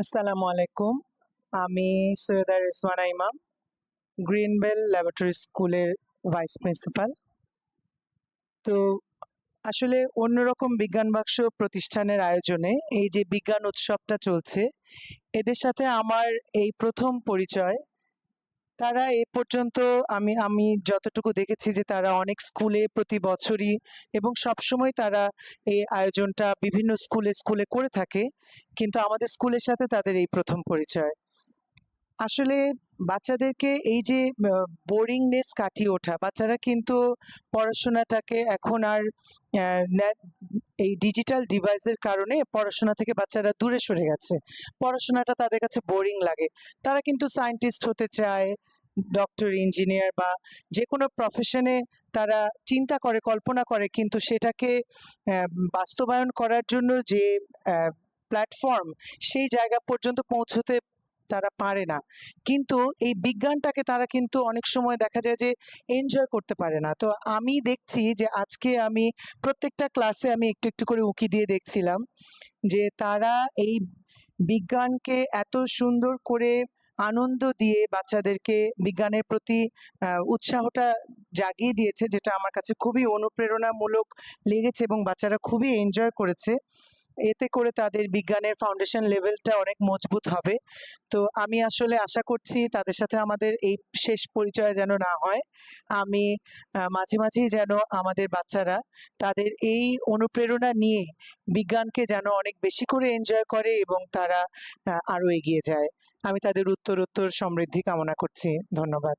আসসালামু আলাইকুম। আমি সৈয়দা রেসওয়ানা ইমাম গ্রিনবেল ল্যাবরেটরি স্কুলের ভাইস প্রিন্সিপাল। তো আসলে অন্যরকম বিজ্ঞান বাক্স প্রতিষ্ঠানের আয়োজনে এই যে বিজ্ঞান উৎসবটা চলছে, এদের সাথে আমার এই প্রথম পরিচয় তারা এ পর্যন্ত আমি আমি যতটুকু দেখেছি যে তারা অনেক স্কুলে প্রতি বছরই এবং সবসময় তারা এই আয়োজনটা বিভিন্ন স্কুলে স্কুলে করে থাকে। কিন্তু আমাদের স্কুলের সাথে তাদের এই প্রথম পরিচয়। আসলে বাচ্চাদেরকে এই যে বোরিংনেস কাটিয়ে ওঠা, বাচ্চারা কিন্তু পড়াশোনাটাকে এখন আর এই ডিজিটাল ডিভাইসের কারণে পড়াশোনা থেকে বাচ্চারা দূরে সরে গেছে। পড়াশোনাটা তাদের কাছে বোরিং লাগে। তারা কিন্তু সায়েন্টিস্ট হতে চায় ডক্টর ইঞ্জিনিয়ার বা যে কোনো প্রফেশনে তারা চিন্তা করে, কল্পনা করে, কিন্তু সেটাকে বাস্তবায়ন করার জন্য যে প্ল্যাটফর্ম সেই জায়গা পর্যন্ত পৌঁছতে তারা পারে না। কিন্তু এই বিজ্ঞানটাকে তারা কিন্তু অনেক সময় দেখা যায় যে এনজয় করতে পারে না। তো আমি দেখছি যে আজকে আমি প্রত্যেকটা ক্লাসে আমি একটু একটু করে উকি দিয়ে দেখছিলাম যে তারা এই বিজ্ঞানকে এত সুন্দর করে আনন্দ দিয়ে বাচ্চাদেরকে বিজ্ঞানের প্রতি উৎসাহটা জাগিয়ে দিয়েছে, যেটা আমার কাছে খুবই অনুপ্রেরণামূলক লেগেছে এবং বাচ্চারা খুবই এনজয় করেছে। এতে করে তাদের বিজ্ঞানের ফাউন্ডেশন লেভেলটা অনেক মজবুত হবে। তো আমি আসলে আশা করছি তাদের সাথে আমাদের এই শেষ পরিচয় যেন না হয়। আমি মাঝে মাঝেই যেন আমাদের বাচ্চারা তাদের এই অনুপ্রেরণা নিয়ে বিজ্ঞানকে যেন অনেক বেশি করে এনজয় করে এবং তারা আরও এগিয়ে যায়। আমি তাদের উত্তর উত্তর সমৃদ্ধি কামনা করছি। ধন্যবাদ।